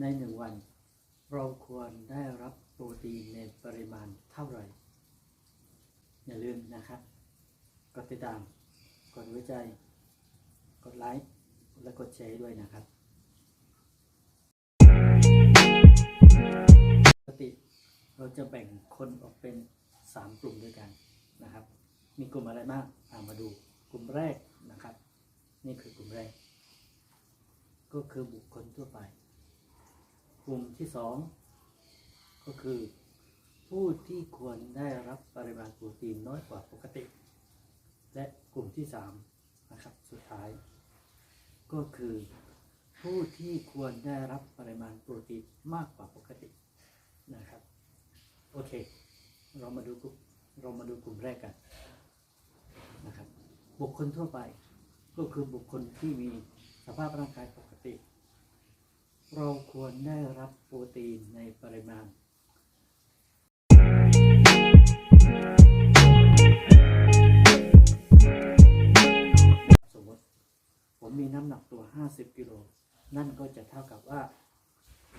ในหนึ่งวัน เราควรได้รับโปรตีนในปริมาณเท่าไหร่ อย่าลืมนะครับ กดติดตาม กดหัวใจ กดไลค์ และกดแชร์ด้วยนะครับปกติเราจะแบ่งคนออกเป็น 3 กลุ่มด้วยกันนะครับ มีกลุ่มอะไรบ้างอามาดู กลุ่มแรกนะครับ นี่คือกลุ่มแรก ก็คือบุคคลทั่วไป กลุ่มที่สองก็คือ ผู้ที่ควรได้รับปริมาณโปรตีนน้อยกว่าปกติ และกลุ่มที่สามนะครับสุดท้าย ก็คือ ผู้ที่ควรได้รับปริมาณโปรตีนมากกว่าปกตินะครับ โอเค เรามาดูกลุ่มเรามาดูกลุ่มแรกกันนะครับ บุคคลทั่วไปก็คือบุคคลที่มีสภาพร่างกายปกติ เราควรได้รับโปรตีนในปริมาณ สมมติผมมีน้ำหนักตัว 50 กิโล นั่นก็จะเท่ากับว่า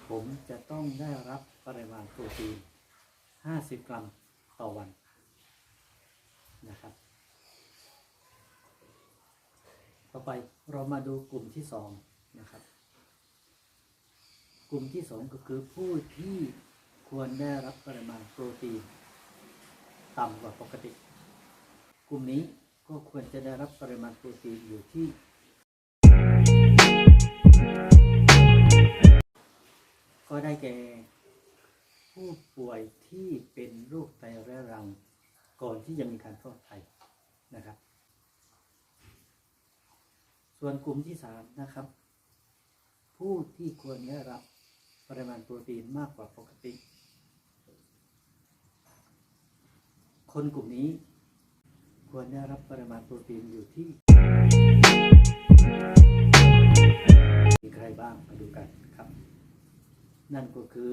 ผมจะต้องได้รับปริมาณโปรตีน 50 กรัมต่อวันนะครับต่อไปเรามาดูกลุ่มที่สองนะครับ ลุ่มที่สองก็คือผู้ที่ควรได้รับปริมาณโปรตีน ต่ำกว่าปกติ กลุ่มนี้ก็ควรจะได้รับปริมาณโปรตีนอยู่ที่ ก็ได้แก่ ผู้ป่วยที่เป็นโรคไตเรื้อรัง ก่อนที่จะมีการฟอกไตนะครับ ส่วนกลุ่มที่สามนะครับ ผู้ที่ควรได้รับ ริมาณโปรตีนมากกว่าปกติ คนกลุ่มนี้ ควรได้รับปริมาณโปรตีนอยู่ที่ มีใครบ้างมาดูกันครับ นั่นก็คือ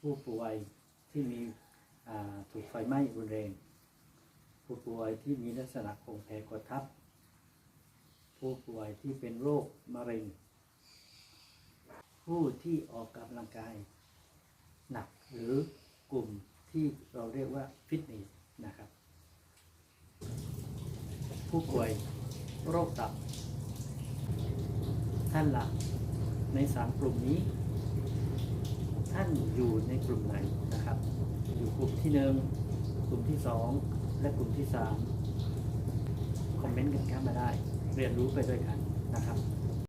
ผู้ป่วยที่มีถูกไฟไหม้รุนแรง ผู้ป่วยที่มีลักษณะของแผลกดทับ ผู้ป่วยที่เป็นโรคมะเร็ง ผู้ที่ออกกำลังกายหนักหรือกลุ่มที่เราเรียกว่าฟิตเนสนะครับ ผู้ป่วยโรคตับ ท่านหลักในสามกลุ่มนี้ ท่านอยู่ในกลุ่มไหนนะครับ อยู่กลุ่มที่หนึ่งกลุ่มที่สองและกลุ่มที่สามคอมเมนต์กันเข้ามาได้ เรียนรู้ไปด้วยกันนะครับ